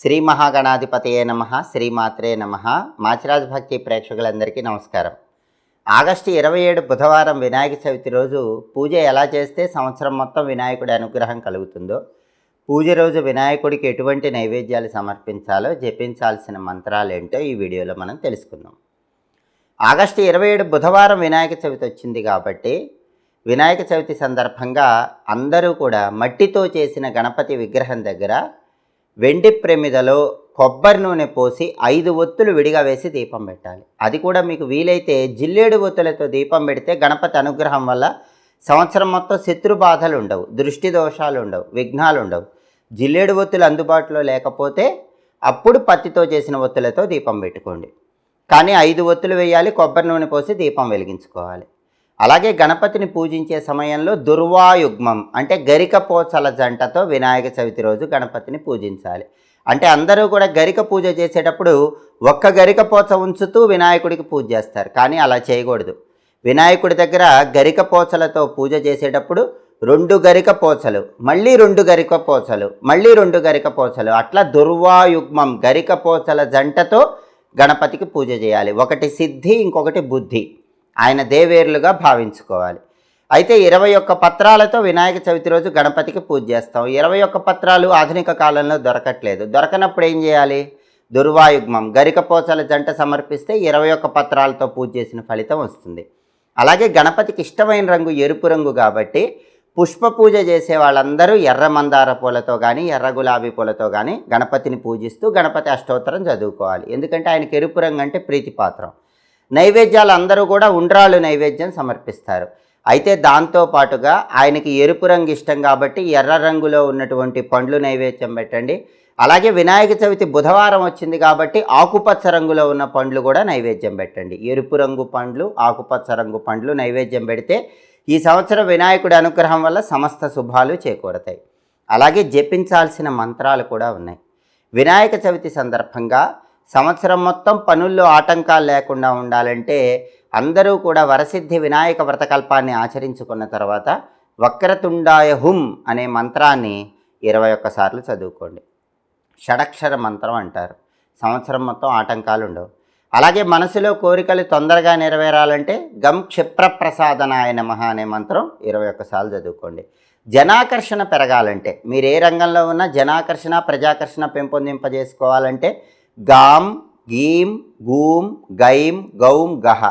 శ్రీ మహాగణాధిపతయే నమ శ్రీమాత్రే నమ. మాచిరాజ్ భక్తి ప్రేక్షకులందరికీ నమస్కారం. ఆగస్టు ఇరవై ఏడు బుధవారం వినాయక చవితి రోజు పూజ ఎలా చేస్తే సంవత్సరం మొత్తం వినాయకుడి అనుగ్రహం కలుగుతుందో పూజ రోజు వినాయకుడికి ఎటువంటి నైవేద్యాలు సమర్పించాలో జపించాల్సిన మంత్రాలు ఏంటో ఈ వీడియోలో మనం తెలుసుకుందాం. ఆగస్టు ఇరవై ఏడు బుధవారం వినాయక చవితి వచ్చింది కాబట్టి వినాయక చవితి సందర్భంగా అందరూ కూడా మట్టితో చేసిన గణపతి విగ్రహం దగ్గర వెండి ప్రమిదలో కొబ్బరి నూనె పోసి ఐదు ఒత్తులు విడిగా వేసి దీపం పెట్టాలి. అది కూడా మీకు వీలైతే జిల్లేడు ఒత్తులతో దీపం పెడితే గణపతి అనుగ్రహం వల్ల సంవత్సరం మొత్తం శత్రు బాధలు ఉండవు దృష్టి దోషాలు ఉండవు విఘ్నాలు ఉండవు. జిల్లేడు ఒత్తులు అందుబాటులో లేకపోతే అప్పుడు పత్తితో చేసిన ఒత్తులతో దీపం పెట్టుకోండి. కానీ ఐదు ఒత్తులు వేయాలి కొబ్బరి నూనె పోసి దీపం వెలిగించుకోవాలి. అలాగే గణపతిని పూజించే సమయంలో దుర్వాయుగ్మం అంటే గరిక పోచల జంటతో వినాయక చవితి రోజు గణపతిని పూజించాలి. అంటే అందరూ కూడా గరిక పూజ చేసేటప్పుడు ఒక్క గరిక పోచ ఉంచుతూ వినాయకుడికి పూజ చేస్తారు. కానీ అలా చేయకూడదు. వినాయకుడి దగ్గర గరిక పోచలతో పూజ చేసేటప్పుడు రెండు గరిక పోచలు మళ్ళీ రెండు గరిక పోచలు మళ్ళీ రెండు గరిక పోచలు అట్లా దుర్వాయుగ్మం గరిక పోచల జంటతో గణపతికి పూజ చేయాలి. ఒకటి సిద్ధి ఇంకొకటి బుద్ధి. ఆయన దేవేర్లుగా భావించుకోవాలి. అయితే ఇరవై ఒక్క పత్రాలతో వినాయక చవితి రోజు గణపతికి పూజ చేస్తాం. ఇరవై ఒక్క పత్రాలు ఆధునిక కాలంలో దొరకట్లేదు. దొరకనప్పుడు ఏం చేయాలి? దుర్వాయుగ్మం గరికపోచల జంట సమర్పిస్తే ఇరవై ఒక్క పత్రాలతో పూజ చేసిన ఫలితం వస్తుంది. అలాగే గణపతికి ఇష్టమైన రంగు ఎరుపు రంగు కాబట్టి పుష్ప పూజ చేసే వాళ్ళందరూ ఎర్ర మందార పూలతో కానీ ఎర్ర గులాబీ పూలతో కానీ గణపతిని పూజిస్తూ గణపతి అష్టోత్తరం చదువుకోవాలి. ఎందుకంటే ఆయనకి ఎరుపు రంగు అంటే ప్రీతిపాత్రం. నైవేద్యాలు అందరూ కూడా ఉండ్రాళ్ళు నైవేద్యం సమర్పిస్తారు. అయితే దాంతో పాటుగా ఆయనకి ఎరుపు రంగు ఇష్టం కాబట్టి ఎర్ర రంగులో ఉన్నటువంటి పండ్లు నైవేద్యం పెట్టండి. అలాగే వినాయక చవితి బుధవారం వచ్చింది కాబట్టి ఆకుపచ్చ రంగులో ఉన్న పండ్లు కూడా నైవేద్యం పెట్టండి. ఎరుపు రంగు పండ్లు ఆకుపచ్చ రంగు పండ్లు నైవేద్యం పెడితే ఈ సంవత్సరం వినాయకుడి అనుగ్రహం వల్ల సమస్త శుభాలు చేకూరతాయి. అలాగే జపించాల్సిన మంత్రాలు కూడా ఉన్నాయి. వినాయక చవితి సందర్భంగా సంవత్సరం మొత్తం పనుల్లో ఆటంకాలు లేకుండా ఉండాలంటే అందరూ కూడా వరసిద్ధి వినాయక వ్రతకల్పాన్ని ఆచరించుకున్న తర్వాత వక్రతుండాయ హుం అనే మంత్రాన్ని ఇరవై ఒక్కసార్లు చదువుకోండి. షడక్షర మంత్రం అంటారు. సంవత్సరం మొత్తం ఆటంకాలు ఉండవు. అలాగే మనసులో కోరికలు తొందరగా నెరవేరాలంటే గం క్షిప్రప్రసాదనాయ నమ అనే మంత్రం ఇరవై ఒక్కసార్లు చదువుకోండి. జనాకర్షణ పెరగాలంటే మీరు ఏ రంగంలో ఉన్నా జనాకర్షణ ప్రజాకర్షణ పెంపొందింపజేసుకోవాలంటే గాం గీం గూం గైం గౌం గహ.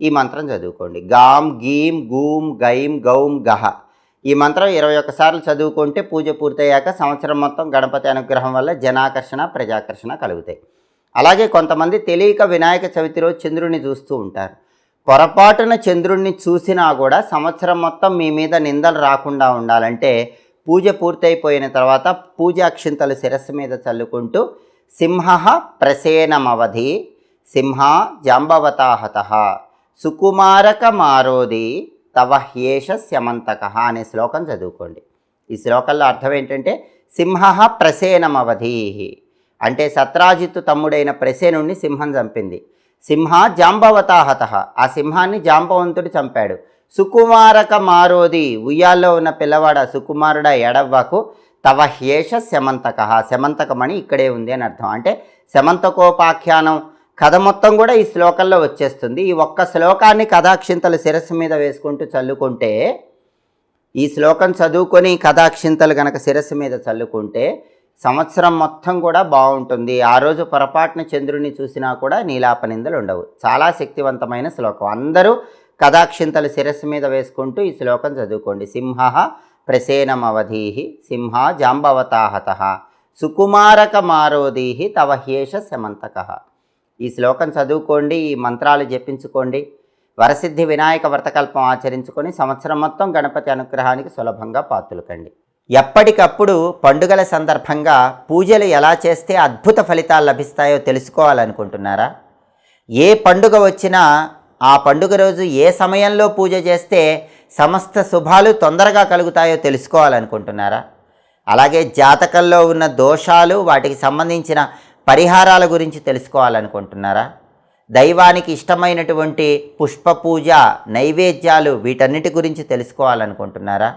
ఈ మంత్రం చదువుకోండి. గాం గీం గూం గైం గౌం గహ. ఈ మంత్రం ఇరవై ఒక్కసార్లు చదువుకుంటే పూజ పూర్తయ్యాక సంవత్సరం మొత్తం గణపతి అనుగ్రహం వల్ల జనాకర్షణ ప్రజాకర్షణ కలుగుతాయి. అలాగే కొంతమంది తెలియక వినాయక చవితి రోజు చంద్రుడిని చూస్తూ ఉంటారు. పొరపాటున చంద్రుడిని చూసినా కూడా సంవత్సరం మొత్తం మీ మీద నిందలు రాకుండా ఉండాలంటే పూజ పూర్తయిపోయిన తర్వాత పూజ అక్షింతలు శిరస్సు మీద చల్లుకుంటూ సింహ ప్రసేనమవధి సింహ జాంబవతాహత సుకుమారక మారోది తవ హ్యేష శమంతక అనే శ్లోకం చదువుకోండి. ఈ శ్లోకంలో అర్థం ఏంటంటే సింహ ప్రసేనమవధి. అంటే సత్రాజిత్తు తమ్ముడైన ప్రసేనుణ్ణి సింహం చంపింది. సింహ జాంబవతాహత. ఆ సింహాన్ని జాంబవంతుడు చంపాడు. సుకుమారక మారోది ఉయ్యాల్లో ఉన్న పిల్లవాడ సుకుమారుడ ఎడవ్వకు తవ హ్యేష శమంతక. శమంతకమణి ఇక్కడే ఉంది అని అర్థం. అంటే శమంతకోపాఖ్యానం కథ మొత్తం కూడా ఈ శ్లోకంలో వచ్చేస్తుంది. ఈ ఒక్క శ్లోకాన్ని కథాక్షింతలు శిరస్సు మీద వేసుకుంటూ చల్లుకుంటే ఈ శ్లోకం చదువుకొని కథాక్షింతలు కనుక శిరస్సు మీద చల్లుకుంటే సంవత్సరం మొత్తం కూడా బాగుంటుంది. ఆ రోజు పొరపాటున చంద్రుడిని చూసినా కూడా నీలాపనిందలు ఉండవు. చాలా శక్తివంతమైన శ్లోకం. అందరూ కథాక్షింతలు శిరస్సు మీద వేసుకుంటూ ఈ శ్లోకం చదువుకోండి. సింహ ప్రసేనమవధీ సింహ జాంబవతాహత సుకుమారక మారోదీహి తవ హ్యేష శమంతక. ఈ శ్లోకం చదువుకోండి ఈ మంత్రాలు జపించుకోండి వరసిద్ధి వినాయక వ్రతకల్పం ఆచరించుకొని సంవత్సరం మొత్తం గణపతి అనుగ్రహానికి సులభంగా పాతులకండి. ఎప్పటికప్పుడు పండుగల సందర్భంగా పూజలు ఎలా చేస్తే అద్భుత ఫలితాలు లభిస్తాయో తెలుసుకోవాలనుకుంటున్నారా? ఏ పండుగ వచ్చినా ఆ పండుగ రోజు ఏ సమయంలో పూజ చేస్తే సమస్త శుభాలు తొందరగా కలుగుతాయో తెలుసుకోవాలనుకుంటున్నారా? అలాగే జాతకంలో ఉన్న దోషాలు వాటికి సంబంధించిన పరిహారాల గురించి తెలుసుకోవాలనుకుంటున్నారా? దైవానికి ఇష్టమైనటువంటి పుష్ప పూజ నైవేద్యాలు వీటన్నిటి గురించి తెలుసుకోవాలనుకుంటున్నారా?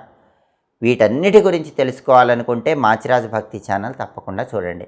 వీటన్నిటి గురించి తెలుసుకోవాలనుకుంటే మాచిరాజు భక్తి ఛానల్ తప్పకుండా చూడండి.